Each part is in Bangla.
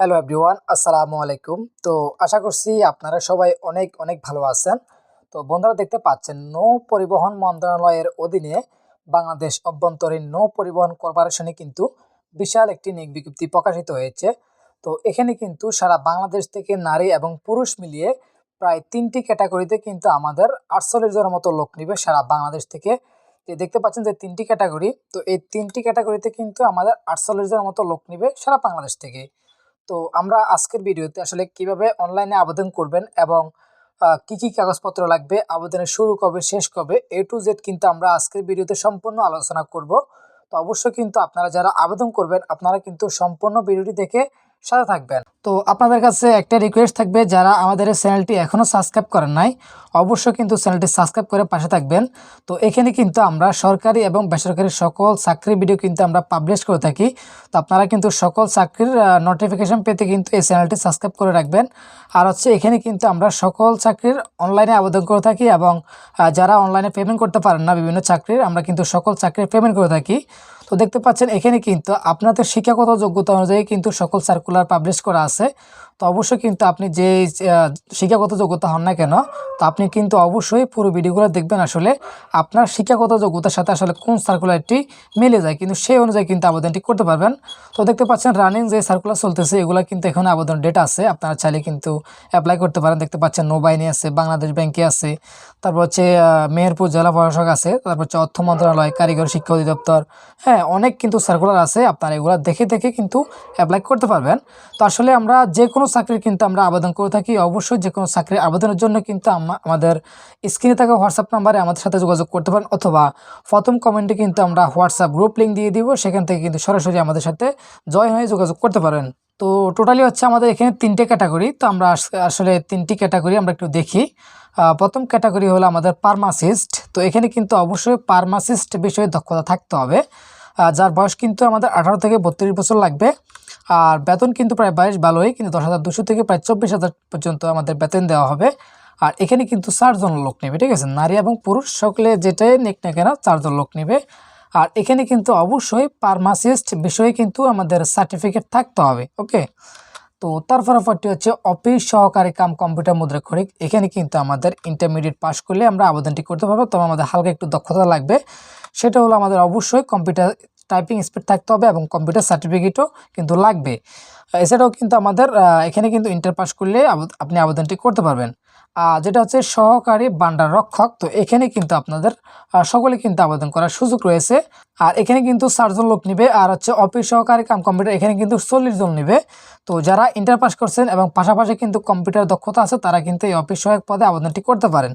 হ্যালো এভরিওয়ান আসসালামু আলাইকুম তো আশা করছি আপনারা সবাই অনেক অনেক ভালো আছেন। তো বন্ধুরা দেখতে পাচ্ছেন নৌ পরিবহন মন্ত্রণালয়ের অধীনে বাংলাদেশ অভ্যন্তরীণ নৌ পরিবহন কর্পোরেশনে কিন্তু বিশাল একটি নিয়োগ বিজ্ঞপ্তি প্রকাশিত হয়েছে। তো এখানে কিন্তু সারা বাংলাদেশ থেকে নারী এবং পুরুষ মিলিয়ে প্রায় তিনটি ক্যাটাগরিতে কিন্তু আমাদের আটচল্লিশ জনের মতো লোক নিবে সারা বাংলাদেশ থেকে। দেখতে পাচ্ছেন যে তিনটি ক্যাটাগরি, তো এই তিনটি ক্যাটাগরিতে কিন্তু আমাদের আটচল্লিশ জনের মতো লোক নিবে সারা বাংলাদেশ থেকে। তো আমরা আজকের ভিডিওতে আসলে কীভাবে অনলাইনে আবেদন করবেন এবং কি কি কাগজপত্র লাগবে, আবেদনের শুরু কবে, শেষ কবে এ টু জেড কিন্তু আমরা আজকের ভিডিওতে সম্পূর্ণ আলোচনা করব। তো অবশ্যই কিন্তু আপনারা যারা আবেদন করবেন, আপনারা কিন্তু সম্পূর্ণ ভিডিওটি দেখে সাথে থাকবেন। তো আপনাদের কাছে একটা রিকোয়েস্ট থাকবে, যারা আমাদের চ্যানেলটি এখনও সাবস্ক্রাইব করেন নাই, অবশ্যই কিন্তু চ্যানেলটি সাবস্ক্রাইব করে পাশে থাকবেন। তো এখানে কিন্তু আমরা সরকারি এবং বেসরকারি সকল চাকরির ভিডিও কিন্তু আমরা পাবলিশ করে থাকি। তো আপনারা কিন্তু সকল চাকরির নোটিফিকেশন পেতে কিন্তু এই চ্যানেলটি সাবস্ক্রাইব করে রাখবেন। আর হচ্ছে এখানে কিন্তু আমরা সকল চাকরির অনলাইনে আবেদন করে থাকি এবং যারা অনলাইনে পেমেন্ট করতে পারেন না বিভিন্ন চাকরির, আমরা কিন্তু সকল চাকরির পেমেন্ট করে থাকি। তো দেখতে পাচ্ছেন, এখানে কিন্তু আপনাদের শিক্ষাগত যোগ্যতা অনুযায়ী কিন্তু সকল সার্কুলার পাবলিশ করা আছে। তো অবশ্যই কিন্তু আপনি যে শিক্ষাগত যোগ্যতা হন না কেন, তো আপনি কিন্তু অবশ্যই পুরো ভিডিওগুলো দেখবেন আসলে আপনার শিক্ষাগত যোগ্যতার সাথে আসলে কোন সার্কুলারটি মিলে যায়, কিন্তু সেই অনুযায়ী কিন্তু আবেদনটি করতে পারবেন। তো দেখতে পাচ্ছেন রানিং যে সার্কুলার চলতেছে, এগুলো কিন্তু এখানে আবেদন ডেট আছে, আপনারা চাইলে কিন্তু অ্যাপ্লাই করতে পারেন। দেখতে পাচ্ছেন নৌবাহিনী আছে, বাংলাদেশ ব্যাংকে আছে, তারপর হচ্ছে মেহেরপুর জেলা প্রশাসক আছে, তারপর হচ্ছে অর্থ মন্ত্রণালয়, কারিগরি শিক্ষা অধিদপ্তর হ্যাঁ অনেক কিন্তু সার্কুলার আছে, আপনারা এগুলো দেখে দেখে কিন্তু অ্যাপ্লাই করতে পারবেন। তো আসলে আমরা যে কোনো চাকরির কিন্তু আমরা আবেদন করে থাকি, অবশ্যই যে কোনো চাকরির আবেদনের জন্য কিন্তু আমা- আমাদের স্ক্রিনে থাকা হোয়াটসঅ্যাপ নাম্বারে আমাদের সাথে যোগাযোগ করতে পারেন অথবা প্রথম কমেন্টে কিন্তু আমরা হোয়াটসঅ্যাপ গ্রুপ লিঙ্ক দিয়ে দিব, সেখান থেকে কিন্তু সরাসরি আমাদের সাথে জয়েন হয়ে যোগাযোগ করতে পারেন। তো টোটালি হচ্ছে আমাদের এখানে তিনটে ক্যাটাগরি তো আমরা আস- আসলে তিনটি ক্যাটাগরি আমরা একটু দেখি। প্রথম ক্যাটাগরি হলো আমাদের ফার্মাসিস্ট তো এখানে কিন্তু অবশ্যই ফার্মাসিস্ট বিষয়ে দক্ষতা থাকতে হবে। যার বয়স কিন্তু আমাদের আঠারো থেকে বত্রিশ বছর লাগবে। আর বেতন কিন্তু প্রায় বাইশ ভালোই কিন্তু দশ হাজার দুশো থেকে প্রায় চব্বিশ হাজার পর্যন্ত আমাদের বেতন দেওয়া হবে। আর এখানে কিন্তু চারজন লোক নেবে, ঠিক আছে? নারী এবং পুরুষ, সকলে যেটাই নেক না কেন চারজন লোক নেবে। আর এখানে কিন্তু অবশ্যই ফার্মাসিস্ট বিষয়ে কিন্তু আমাদের সার্টিফিকেট থাকতে হবে, ওকে? তো তারপর পরটি হচ্ছে অফিস সহকারী কাম কম্পিউটার মুদ্রাক্ষরিক। এখানে কিন্তু আমাদের ইন্টারমিডিয়েট পাস করলে আমরা আবেদনটি করতে পারব। তবে আমাদের হালকা একটু দক্ষতা লাগবে। সেটা হলো আমাদের অবশ্যই কম্পিউটার টাইপিং স্পিড থাকতে হবে এবং কম্পিউটার সার্টিফিকেটও কিন্তু লাগবে। এছাড়াও কিন্তু আমাদের এখানে কিন্তু ইন্টার পাস করলে আপনি আবেদনটি করতে পারবেন। আর যেটা হচ্ছে সহকারী বান্ডার রক্ষক, তো এখানে কিন্তু আপনাদের সকলে কিন্তু আবেদন করার সুযোগ রয়েছে। আর এখানে কিন্তু চারজন লোক নিবে, আর হচ্ছে অফিস সহকারী কাম কম্পিউটার এখানে কিন্তু চল্লিশ জন নিবে। তো যারা ইন্টার পাস করছেন এবং পাশাপাশি কিন্তু কম্পিউটার দক্ষতা আছে, তারা কিন্তু এই অফিস সহায়ক পদে আবেদনটি করতে পারেন।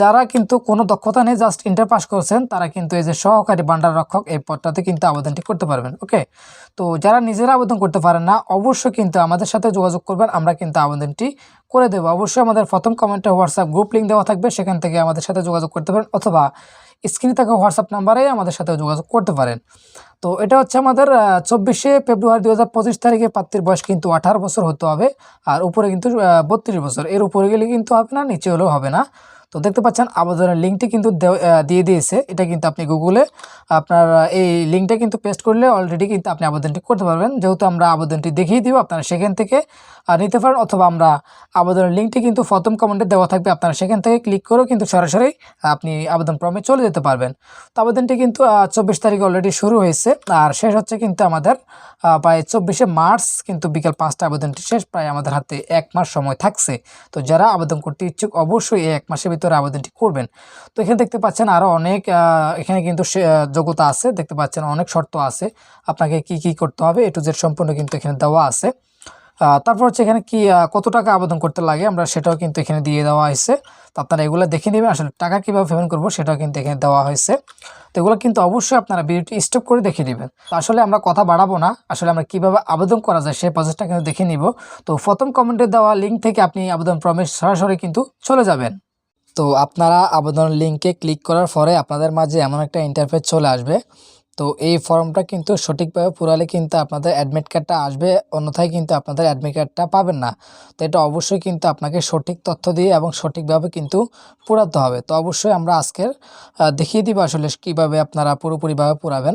যারা কিন্তু কোনো দক্ষতা নেই জাস্ট ইন্টার পাস করছেন, তারা কিন্তু এই যে সহকারী ভান্ডার রক্ষক এই পদটাতে কিন্তু আবেদনটি করতে পারবেন ওকে তো যারা নিজেরা আবেদন করতে পারেন না, অবশ্যই কিন্তু আমাদের সাথে যোগাযোগ করবেন, আমরা কিন্তু আবেদনটি করে দেবো। অবশ্যই আমাদের প্রথম কমেন্টে হোয়াটসঅ্যাপ গ্রুপ লিঙ্ক দেওয়া থাকবে, সেখান থেকে আমাদের সাথে যোগাযোগ করতে পারেন, অথবা স্ক্রিনে থাকা হোয়াটসঅ্যাপ নাম্বারে আমাদের সাথে যোগাযোগ করতে পারেন। তো এটা হচ্ছে আমাদের চব্বিশে ফেব্রুয়ারি দু হাজার পঁচিশ তারিখে প্রার্থীর বয়স কিন্তু আঠারো বছর হতে হবে, আর উপরে কিন্তু বত্রিশ বছর। এর উপরে গেলে কিন্তু হবে না নিচে হলেও হবে না। তো দেখতে পাচ্ছেন আবেদনের লিঙ্কটি কিন্তু দিয়ে দিয়েছে। এটা কিন্তু আপনি গুগলে আপনার এই লিঙ্কটা কিন্তু পেস্ট করলে অলরেডি কিন্তু আপনি আবেদনটি করতে পারবেন। যেহেতু আমরা আবেদনটি দেখিয়ে দিব, আপনারা সেখান থেকে নিতে পারেন অথবা আমরা আবেদনের লিঙ্কটি কিন্তু প্রথম কমেন্টে দেওয়া থাকবে। আপনারা সেখান থেকে ক্লিক করেও কিন্তু সরাসরি আপনি আবেদন ফর্মে চলে যেতে পারবেন। তো আবেদনটি কিন্তু চব্বিশ তারিখ অলরেডি শুরু হয়েছে। আর শেষ হচ্ছে কিন্তু আমাদের প্রায় চব্বিশে মার্চ কিন্তু বিকাল পাঁচটা আবেদনটি শেষ। প্রায় আমাদের হাতে এক মাস সময় থাকছে। তো যারা আবেদন করতে ইচ্ছুক অবশ্যই এই এক মাসের ভিতরে আবেদনটি করবেন। তো এখানে দেখতে পাচ্ছেন আরও অনেক এখানে কিন্তু যোগ্যতা আছে। দেখতে পাচ্ছেন অনেক শর্ত আছে। আপনাকে কি কি করতে হবে এ টু জেড সম্পূর্ণ কিন্তু এখানে দেওয়া আছে। তারপর হচ্ছে এখানে কি কত টাকা আবেদন করতে লাগে, আমরা সেটাও কিন্তু এখানে দিয়ে দেওয়া হয়েছে। তো আপনারা এগুলো দেখে নেবেন, আসলে টাকা কীভাবে পেমেন্ট করব সেটাও কিন্তু এখানে দেওয়া হয়েছে। তো এগুলো কিন্তু অবশ্যই আপনারা ভিডিওটি স্টপ করে দেখে নেবেন। তো আসলে আমরা কথা বাড়াবো না, আসলে আমরা কীভাবে আবেদন করা যায় সেই প্রসেসটা কিন্তু দেখে নিব। তো প্রথম কমেন্টে দেওয়া লিঙ্ক থেকে আপনি আবেদন প্রমেশ সরাসরি কিন্তু চলে যাবেন। তো আপনারা আবেদন লিঙ্কে ক্লিক করার পরে আপনাদের মাঝে এমন একটা ইন্টারফেস চলে আসবে। তো এই ফর্মটা কিন্তু সঠিকভাবে পুরালে কিন্তু আপনাদের অ্যাডমিট কার্ডটা আসবে, অন্যথায় কিন্তু আপনাদের অ্যাডমিট কার্ডটা পাবেন না। তো এটা অবশ্যই কিন্তু আপনাকে সঠিক তথ্য দিয়ে এবং সঠিকভাবে কিন্তু পুরাতে হবে। তো অবশ্যই আমরা আজকের দেখিয়ে দিব আসলে কীভাবে আপনারা পুরোপুরিভাবে পুরাবেন।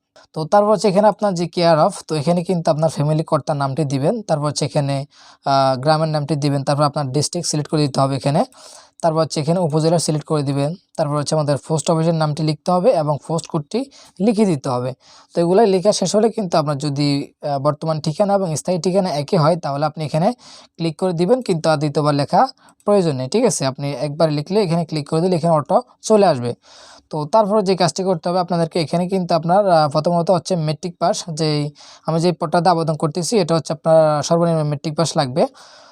তো তারপর হচ্ছে এখানে আপনার যে কেয়ার অফ তো এখানে কিন্তু আপনার ফ্যামিলি কর্তার নামটি দিবেন। তারপর হচ্ছে এখানে গ্রামের নামটি দিবেন। তারপর আপনার ডিস্ট্রিক্ট সিলেক্ট করে দিতে হবে এখানে। তারপর হচ্ছে এখানে উপজেলা সিলেক্ট করে দিবেন। তারপর হচ্ছে আমাদের পোস্ট অফিসের নামটি লিখতে হবে এবং পোস্ট কোডটি লিখে দিতে হবে। তো এগুলো লেখা শেষ হলে কিন্তু আপনার যদি বর্তমান ঠিকানা এবং স্থায়ী ঠিকানা একই হয়, তাহলে আপনি এখানে ক্লিক করে দিবেন। কিন্তু আর দ্বিতীয়বার লেখা প্রয়োজন নেই, ঠিক আছে? আপনি একবার লিখলে এখানে ক্লিক করে দিলে এখানে অটো চলে আসবে। তো তারপরে যে কাজটি করতে হবে আপনাদেরকে এখানে কিন্তু আপনার প্রথমত হচ্ছে মেট্রিক পাস যেই আমি যে পট্টাতে আবেদন করতেছি, এটা হচ্ছে আপনার সর্বনিম্ন মেট্রিক পাস লাগবে।